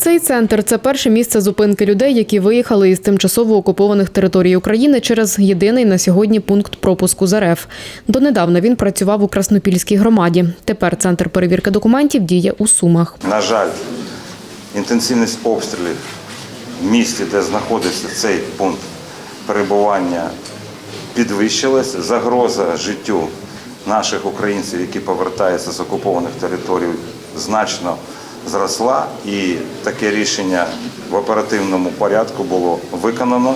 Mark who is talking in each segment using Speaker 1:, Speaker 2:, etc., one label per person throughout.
Speaker 1: Цей центр це перше місце зупинки людей, які виїхали із тимчасово окупованих територій України через єдиний на сьогодні пункт пропуску з РФ. Донедавна він працював у Краснопільській громаді. Тепер центр перевірки документів діє у Сумах.
Speaker 2: На жаль, інтенсивність обстрілів в місті, де знаходиться цей пункт перебування, підвищилась. Загроза життю наших українців, які повертаються з окупованих територій, значно зросла. І таке рішення в оперативному порядку було виконано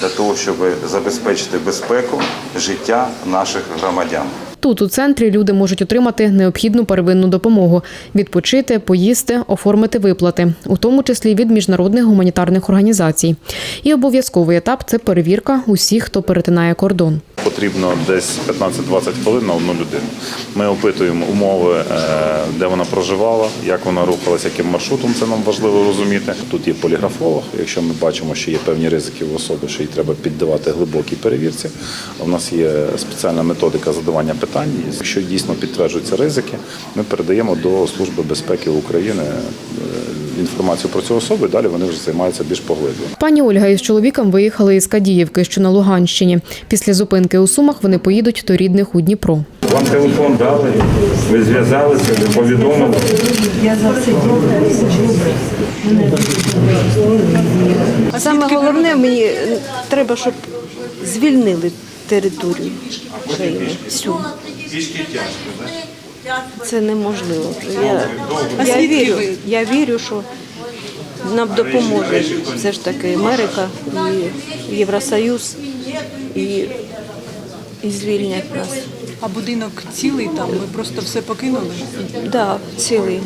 Speaker 2: для того, щоб забезпечити безпеку життя наших громадян.
Speaker 1: Тут у центрі люди можуть отримати необхідну первинну допомогу: відпочити, поїсти, оформити виплати, у тому числі від міжнародних гуманітарних організацій. І обов'язковий етап це перевірка усіх, хто перетинає кордон.
Speaker 3: Потрібно десь 15-20 хвилин на одну людину. Ми опитуємо умови, е, де вона проживала, як вона рухалася, яким маршрутом. Це нам важливо розуміти. Тут є поліграфолог. Якщо ми бачимо, що є певні ризики в особи, що їй треба піддавати глибокій перевірці. У нас є спеціальна методика задавання питань. Якщо дійсно підтверджуються ризики, ми передаємо до Служби безпеки України інформацію про цю особу. і Далі вони вже займаються більш поглиблено.
Speaker 1: Пані Ольга із чоловіком виїхали із Кадіївки, що на Луганщині. Після зупинки у Сумах вони поїдуть до рідних у Дніпро.
Speaker 2: Вам телефон дали, ви зв'язалися, повідомили.
Speaker 4: А саме головне, мені треба, щоб звільнили територію України всю. Це неможливо. Я, я, вірю, я вірю, що нам допоможе все ж таки Америка і Євросоюз і, і звільнять нас.
Speaker 5: А будинок цілий там, ви просто все покинули?
Speaker 4: Да, цілий,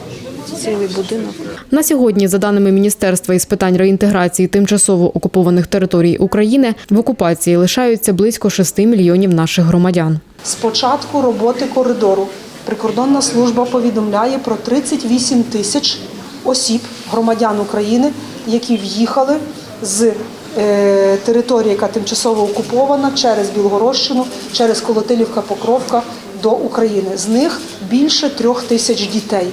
Speaker 4: цілий будинок.
Speaker 1: На сьогодні, за даними Міністерства із питань реінтеграції тимчасово окупованих територій України, в окупації лишаються близько 6 мільйонів наших громадян.
Speaker 6: З початку роботи коридору прикордонна служба повідомляє про 38 тисяч осіб, громадян України, які в'їхали з е, території, яка тимчасово окупована, через Білгородщину, через Колотилівка, Покровка до України. З них більше трьох тисяч дітей.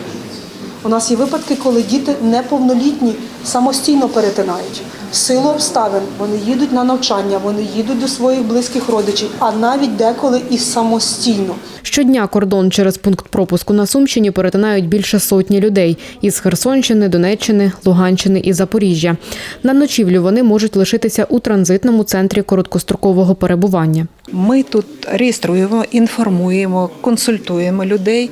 Speaker 6: У нас є випадки, коли діти неповнолітні самостійно перетинають. В силу обставин вони їдуть на навчання, вони їдуть до своїх близьких родичів, а навіть деколи і самостійно.
Speaker 1: Щодня кордон через пункт пропуску на Сумщині перетинають більше сотні людей із Херсонщини, Донеччини, Луганщини і Запоріжжя. На ночівлю вони можуть лишитися у транзитному центрі короткострокового перебування.
Speaker 7: Ми тут реєструємо, інформуємо, консультуємо людей,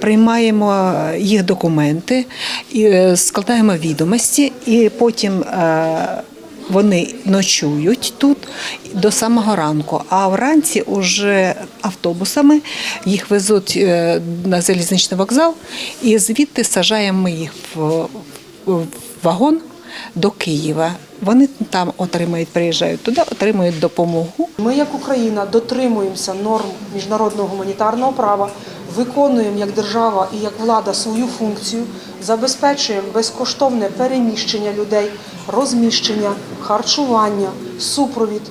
Speaker 7: приймаємо їх документи, і е, складаємо відомості, і потім е, вони ночують тут до самого ранку. А вранці уже автобусами їх везуть е, на залізничний вокзал, і звідти сажаємо ми їх в вагон до Києва. Вони там отримають, приїжджають туди, отримують допомогу.
Speaker 6: Ми, як Україна, дотримуємося норм міжнародного гуманітарного права, виконуємо як держава і як влада свою функцію, забезпечуємо безкоштовне переміщення людей, розміщення, харчування, супровід,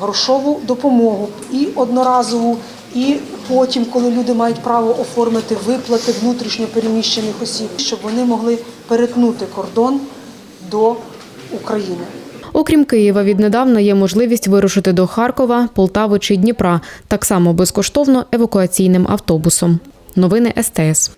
Speaker 6: грошову допомогу і одноразову, і потім, коли люди мають право оформити виплати внутрішньо переміщених осіб, щоб вони могли перетнути кордон до України.
Speaker 1: Окрім Києва, віднедавна є можливість вирушити до Харкова, Полтави чи Дніпра, так само безкоштовно евакуаційним автобусом. Новини СТС.